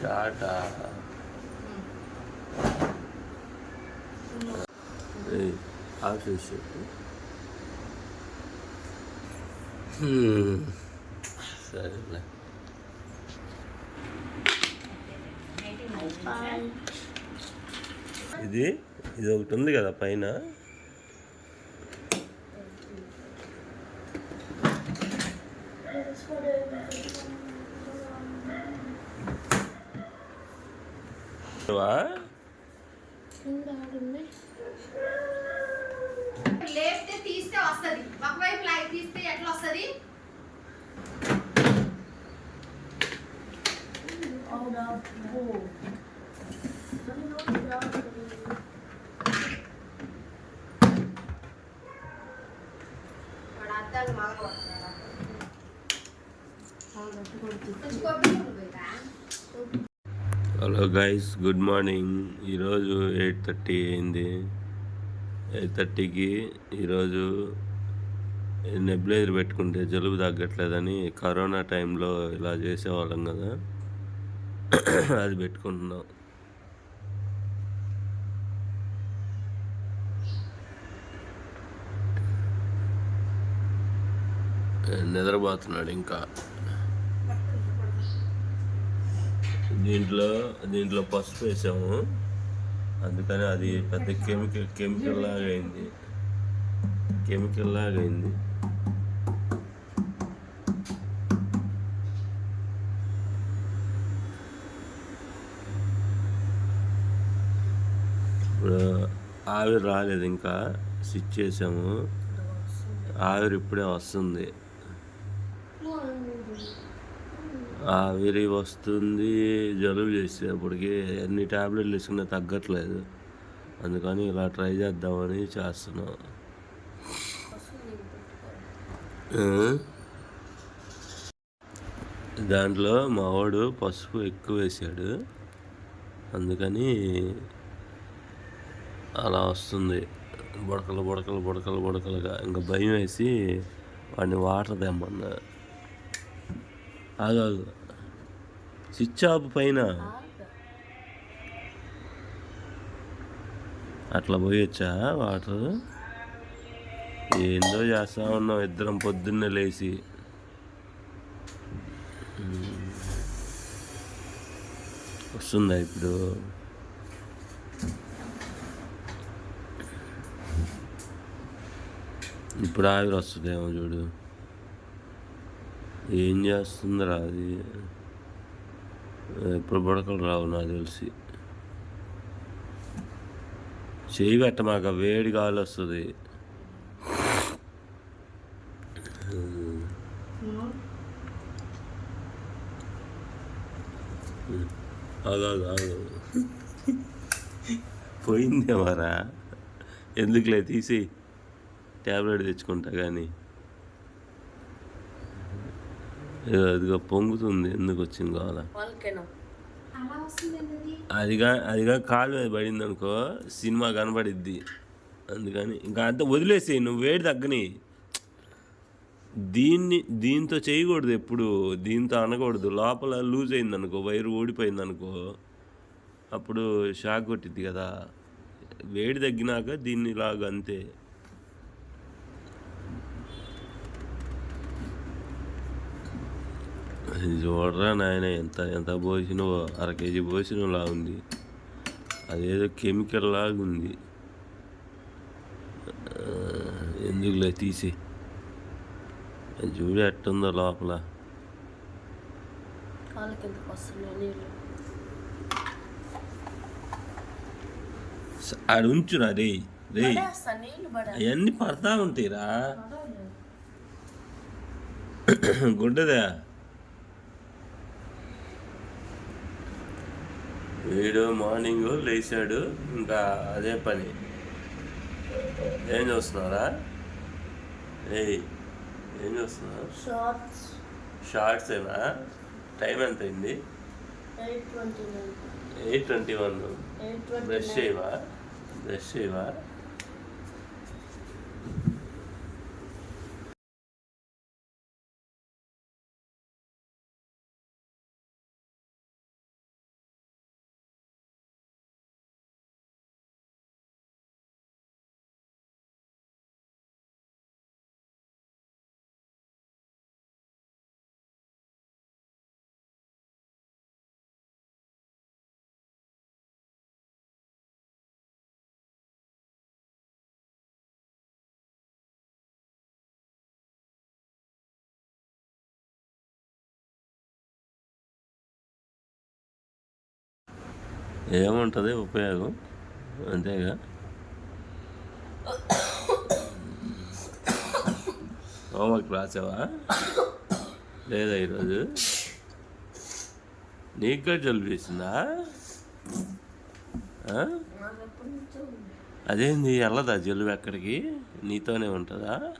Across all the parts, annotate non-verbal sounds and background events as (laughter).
షార్టా of చేసి సరేలే. ఇది ఇది ఒకటి ఉంది కదా పైన. లేపితే తీస్తే వస్తుంది. ఒకవైపు లాగి తీస్తే ఎట్లా వస్తుంది? అద్దాలు మగ కొంచెం కొబ్బరి పోయిరా? Hello guys good morning. ఈరోజు ఎయిట్ థర్టీ అయింది. ఎయిట్ థర్టీకి ఈరోజు నెబ్లైజర్ పెట్టుకుంటే జలుబు తగ్గట్లేదని కరోనా టైంలో ఇలా చేసేవాళ్ళం కదా. అది పెట్టుకుంటున్నాం. నిద్రపోతున్నాడు ఇంకా. దీంట్లో దీంట్లో పసుపు వేసాము. అందుకని అది పెద్ద కెమికల్ కెమికల్ లాగా అయింది. కెమికల్ లాగా అయింది. ఇప్పుడు ఆవిరి రాలేదు ఇంకా. స్విచ్ చేసాము. ఆవిరి ఇప్పుడే వస్తుంది. ఆవిరి వస్తుంది జలుబు చేసేటప్పటికి ఎన్ని టాబ్లెట్లు వేసుకున్నా తగ్గట్లేదు. అందుకని ఇలా ట్రై చేద్దామని చేస్తున్నాం. దాంట్లో మా వాడు పసుపు ఎక్కువ వేసాడు. అందుకని అలా వస్తుంది. బుడకలు బుడకలు బుడకలు బుడకలుగా. ఇంకా భయం వేసి వాడిని వాటర్ తెమ్మన్నా. ఆగాగు. స్విచ్ ఆఫ్ పైన. అట్లా పోయొచ్చా? వాటర్? ఏందో చేస్తా ఉన్నాం ఇద్దరం పొద్దున్నే లేచి వస్తుందా ఇప్పుడు? ఇప్పుడు ఆవిరి వస్తుందేమో చూడు. ఏం చేస్తుందిరా అది? ఎప్పుడు బుడకలు రావు నాకు తెలిసి. చేయి పెట్టమాక వేడి గాలి వస్తుంది. అదాదు ఆగు పోయిందేమరా? ఎందుకులే తీసి ట్యాబ్లెట్ తెచ్చుకుంటా కానీ. అదిగా పొంగుతుంది. ఎందుకు వచ్చింది కావాలా? అదిగా అదిగా కాలు మీద పడింది అనుకో సినిమా కనబడిద్ది అందుకని ఇంకా అంత వదిలేసి నువ్వు వేడి తగ్గని. దీన్ని దీంతో చేయకూడదు ఎప్పుడు. దీంతో అనకూడదు. లోపల లూజ్ అయింది అనుకో వైరు ఊడిపోయింది అనుకో అప్పుడు షాక్ కొట్టిద్ది కదా. వేడి తగ్గినాక దీన్ని ఇలాగ అంతే. చూడరా నాయన ఎంత ఎంత పోసినవో అర కేజీ పోసినలా ఉంది. అదేదో కెమికల్ లాగా ఉంది. ఎందుకులే తీసి? చూడు ఎట్టుందో లోపల. ఆడ ఉంచురా రే రే అవన్నీ పడతా ఉంటాయిరా. గుడ్డదా? వీడు మార్నింగ్ లేచాడు. ఇంకా అదే పని. ఏం చూస్తున్నారా ఏయ్ ఏం చూస్తున్నా షార్ట్స్. షార్ట్స్ ఏనా టైం ఎంత అయింది ఎయిట్ ట్వంటీ వన్. బ్రష్ చేయవా? బ్రష్ చేయవా? ఏముంటుంది? ఉపయోగం. అంతేగా. హోంవర్క్ రాసావా? లేదా ఈరోజు? నీకు కూడా జలుబు చేసిందా? అదేంది? వెళ్ళదా జలుబు ఎక్కడికి? నీతోనే ఉంటుందా?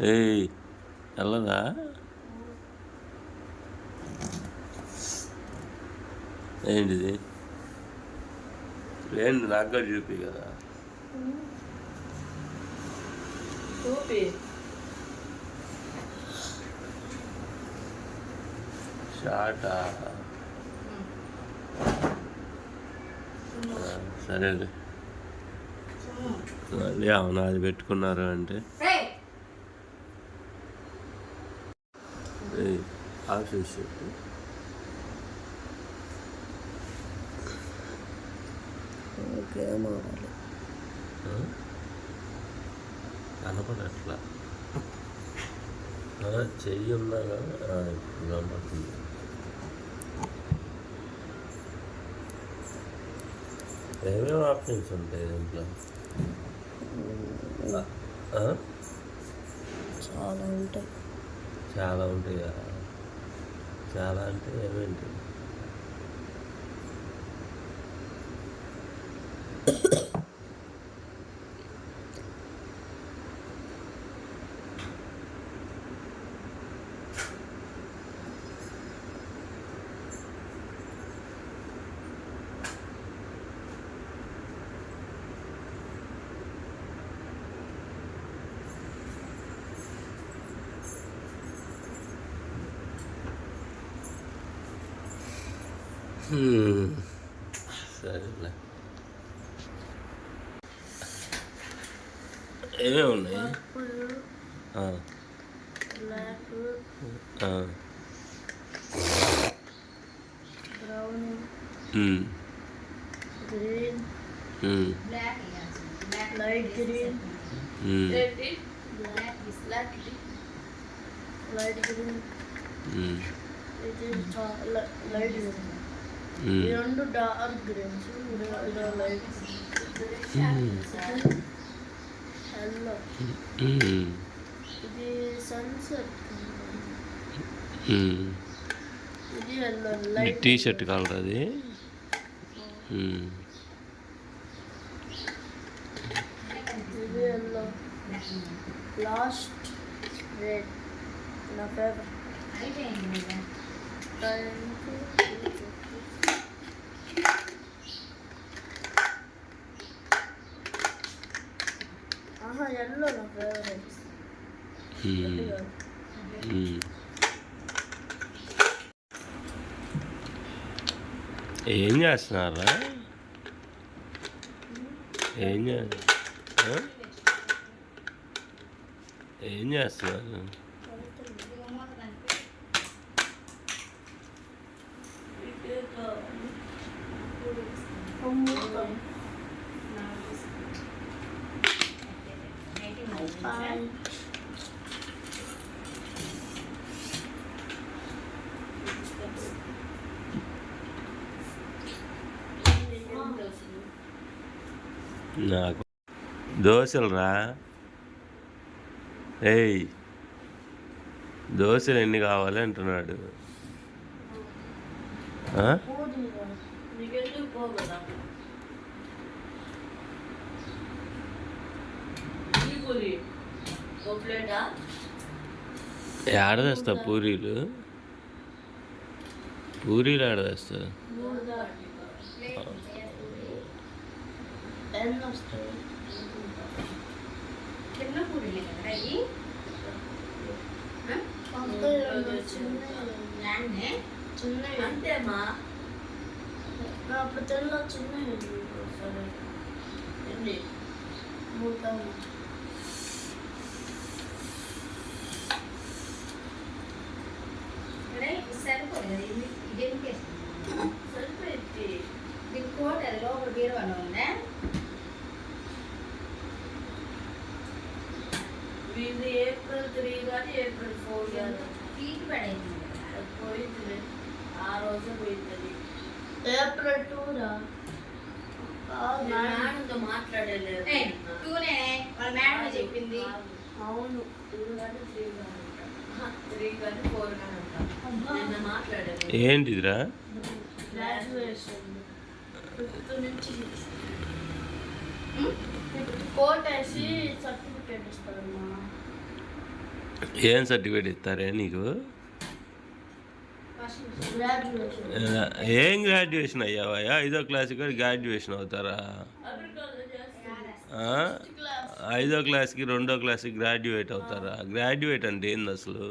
ఏ ఏయ్ వెళ్ళదా? ఏంటిది? ఏంటి నాకు కూడా చూపి. కదా షార్టా సరేలే. మళ్ళీ అవునా అది పెట్టుకున్నారు అంటే? రేయ్ ఏయ్, ఆఫ్ చేసి చెప్పు. ఆ? కనపడట్లా. ఆ, చెయ్యి ఉన్నాగా కనపడుతుంది ఏమేమి ఆప్షన్స్ ఉంటాయి దీంట్లో? చాలా ఉంటాయి. చాలా ఉంటాయా? చాలా అంటే ఏమేంటి? సరేలే ఏమేమి ఉన్నాయి పర్పుల్ ఆ, బ్లాక్ ఆ, brown hmm, green hmm, black ఇయ్యాల్సింది. Black light green hmm, black is black ఇది. లైట్ గ్రీన్ హ్మ్, ఇది చాలా లైట్ గ్రీన్ ఈ హ్మ్. రెండు డార్క్ గ్రీన్స్ ఎల్లో ఇది సన్సెట్. ఇది yellow light T shirt colour అది ఇది ఎల్లో లాస్ట్ రెడ్ నా ఫేవరెట్ అయిపోయింది కదా. ఏం చేస్తున్నారా ఏం చేస్తున్నారు ఏం చేస్తున్నారు నాకు. దోశలురా. ఏయ్ దోశలు ఎన్ని కావాలి అంటున్నాడు. ఆడ తెస్తా పూరీలు? పూరీలు ఏడ తెస్తా ఎన్ని వస్తాయి చిన్న పూరీలే కదా ఇవి? చిన్నవి అంతేమా అప్పుడు చిన్నవి మూడు కావాలి. ఇక్కడ ఇది సరిపోదు కదా ఇది ఇది ఎందుకు వేసుకున్నావు? సరిపోయింది దీని కోట్ అది లోపల బీరువాలో ఉందా వీళ్ళు ఏప్రిల్ త్రీ కానీ ఏప్రిల్ ఫోర్ కానీ పీకి పడేసింది కదా. పోయింది ఆ అవసరం ఏంటది ఏప్రిల్ టూరా మేడంతో మాట్లాడలేదు ఏయ్, టూనే వాళ్ళ మేడం చెప్పింది అవును టూ కానీ త్రీ కానీ త్రీ కానీ ఫోర్ కానీ ఉంటా నిన్న మాట్లాడలేదు ఏంటిదిరా? ఇస్తారమ్మా. ఏం సర్టిఫికేట్ ఇస్తారే నీకు? ఏం గ్రాడ్యుయేషన్ అయ్యావయ్యా? ఐదో క్లాస్ కూడా గ్రాడ్యుయేషన్ అవుతారా? ఐదో క్లాస్కి రెండో క్లాస్కి గ్రాడ్యుయేట్ అవుతారా? గ్రాడ్యుయేట్ అంటే ఏంది అసలు?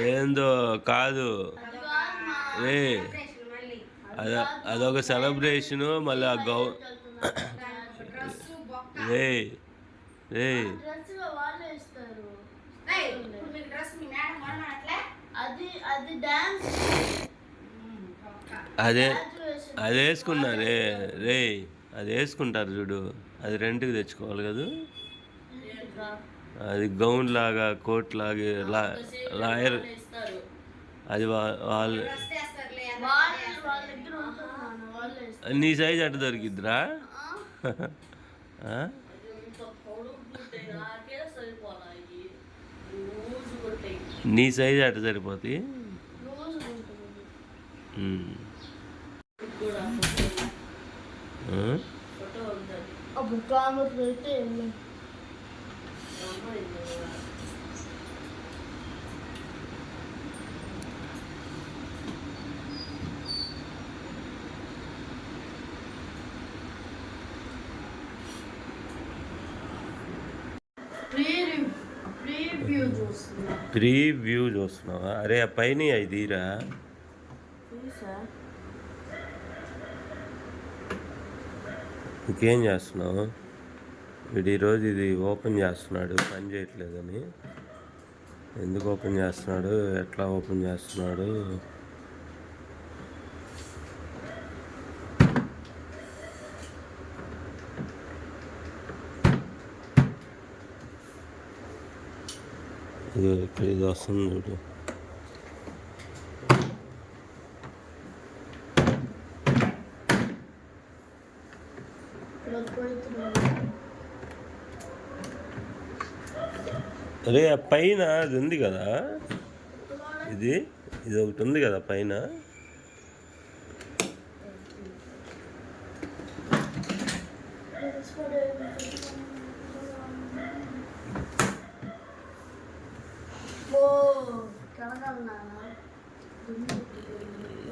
ఏందో కాదు. ఏ సెలబ్రేషన్ మళ్ళీ అద అదొక సెలబ్రేషను మళ్ళీ ఆ గౌ (coughs) డ్రెస్ బొక్క రే రే డ్రెస్ వాళ్ళే ఇస్తారు ఏయ్, ఇప్పుడు మీకు డ్రెస్ మీ మేడం కొనమనట్లే అది అది వేసుకున్నారే రే అది వేసుకుంటారు చూడు. అది రెంట్కి తెచ్చుకోవాలి కదా. అది గౌన్ లాగా కోట్ లాగా లాయర్. అది వాళ్ళు నీ సైజ్ అటు దొరికిద్దిరా? నీ సైజ్ అటు సరిపోతాయి? లూజ్ ఉంటుంది ఉమ్. కూడా ఆ? ఫోటో ఉంటుంది అప్పుడు ప్రీవ్యూ చూస్తున్నా. ప్రీ వ్యూ చూస్తున్నావా? అరే ఆ పైన చూసా? ఇంకేం చేస్తున్నావు? వీడు ఈరోజు ఇది ఓపెన్ చేస్తున్నాడు. పని చేయట్లేదని. ఎందుకు ఓపెన్ చేస్తున్నాడు? ఎట్లా ఓపెన్ చేస్తున్నాడు? ఇది ఇక్కడ ఇది వస్తుంది చూడు. ఇక్కడ అరే ఆ పైన అది ఉంది కదా. ఇది ఇది ఒకటి ఉంది కదా పైన.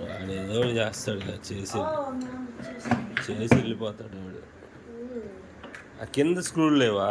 వాడు ఏదో చేస్తాడు కదా చేసి చేసి వెళ్ళిపోతాడు వాడు. ఆ కింద స్క్రూలు లేవా?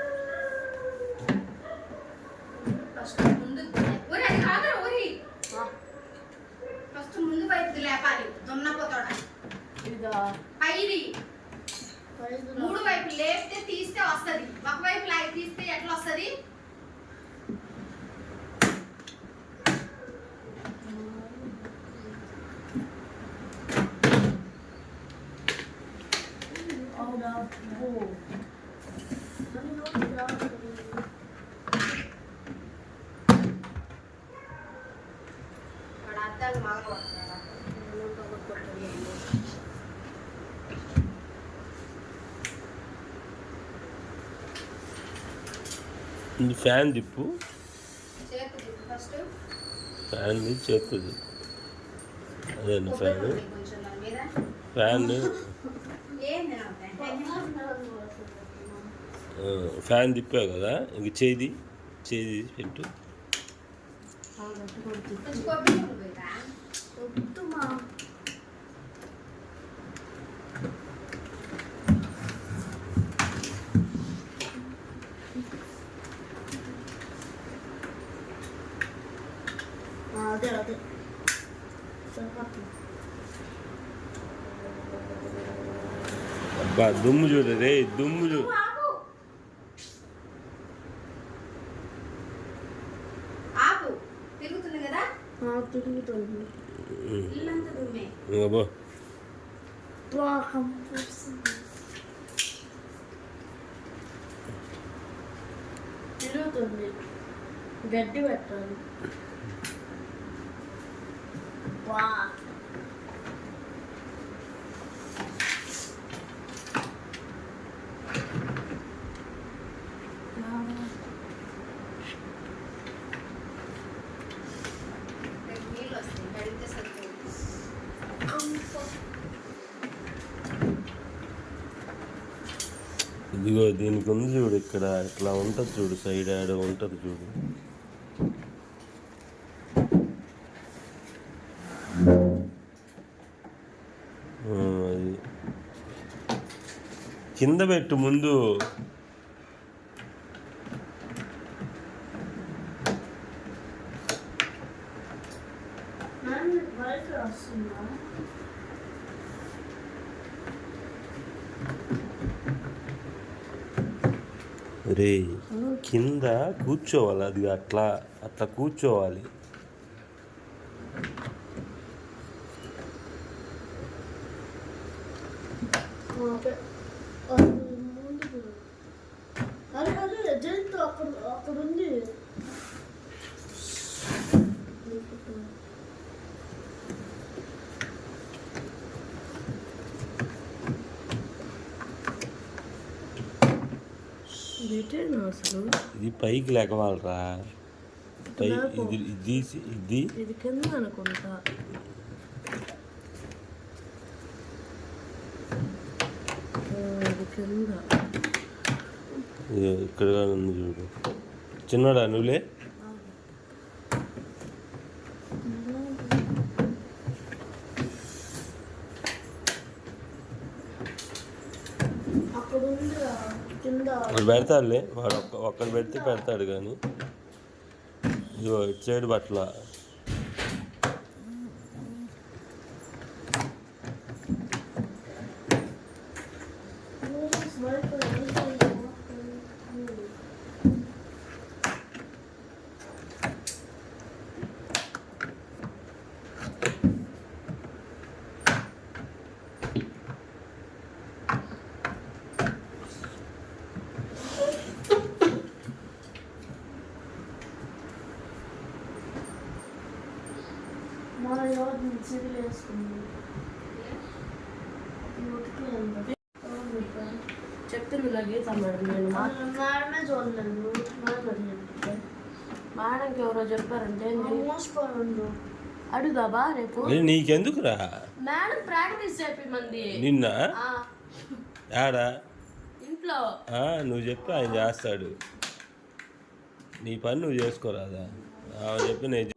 ఫ్యాన్ తిప్పు ఫస్ట్. ఫ్యాన్ చేస్తుంది అదే ఫ్యాన్? ఫ్యాన్. ఫ్యాన్ తిప్పావు కదా? ఇంక చేది చేది పెట్టు. బా దుమ్ము చూడు రే దుమ్ము చూడు గడ్డి పెట్టాలి. ఇదిగో దీనికి ఉంది చూడు ఇక్కడ ఇట్లా ఉంటుంది చూడు సైడ్ యాడ్ ఉంటుంది చూడు. అది. కింద పెట్టు ముందు నాన్న బయట వస్తుందా రే కింద కూర్చోవాలి అది అట్లా అట్లా కూర్చోవాలి ఓకే అది ముందుకు అరే అరే జయంత్ అక్కడ అక్కడ ఉంది అసలు ఇది పైకి లెగవాలరా పై ఇది ఇది ఇది. ఇది కింద అనుకుంటా. ఇది కింద. ఇక్కడ కూడా ఉంది చూడు. చిన్నడా నువ్వులే అక్కడ ఉంది ఆ, కింద వాడు పెడతాడులే వాడు ఒక్క ఒక్కడు పెడితే పెడతాడు కానీ. ఇదిగో ఇటు సైడ్ చెప్తుంది నేను మేడమే చూడలేదు మేడంకి ఎవరో చెప్పారంటే ఏంది? మూసుకోండు అడుగుదాబా రేపు నీకెందుకురా? మేడం ప్రాక్టీస్ చేపిమంది. నిన్న? ఆడా ఇంట్లో. నువ్వు చెప్పి ఆయన చేస్తాడు. నీ పని నువ్వు చేసుకోరాదా? చెప్పి నేను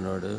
ನಾಡು